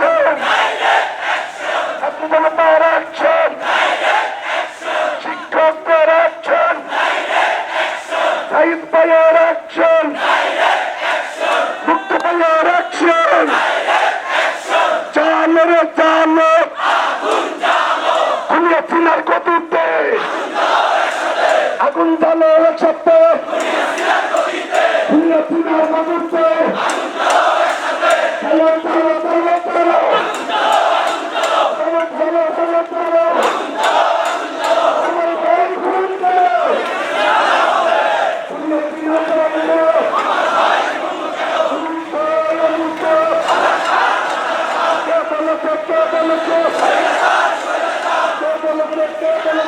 action ছাত্র জনতার action শিক্ষকদের অ্যাকশন সাইদ ভাইয়ের অ্যাকশন মুক্ত ভাইয়ের অ্যাকশন চালো রে চালো খুলিয়া চিনার গতিতে আগুন জ্বালো একসাথে কোনো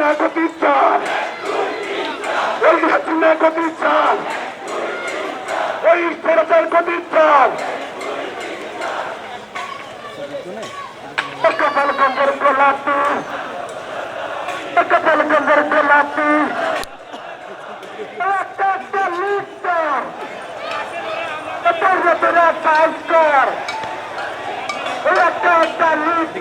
হাসিনা গতির চাল এই হাসিনা গতির চাল এই সরকার গতির চাল কপাল কন্দর গোলাপি কপাল কন্দর গোলাপি কাজ কর একটা একটা লিস্ট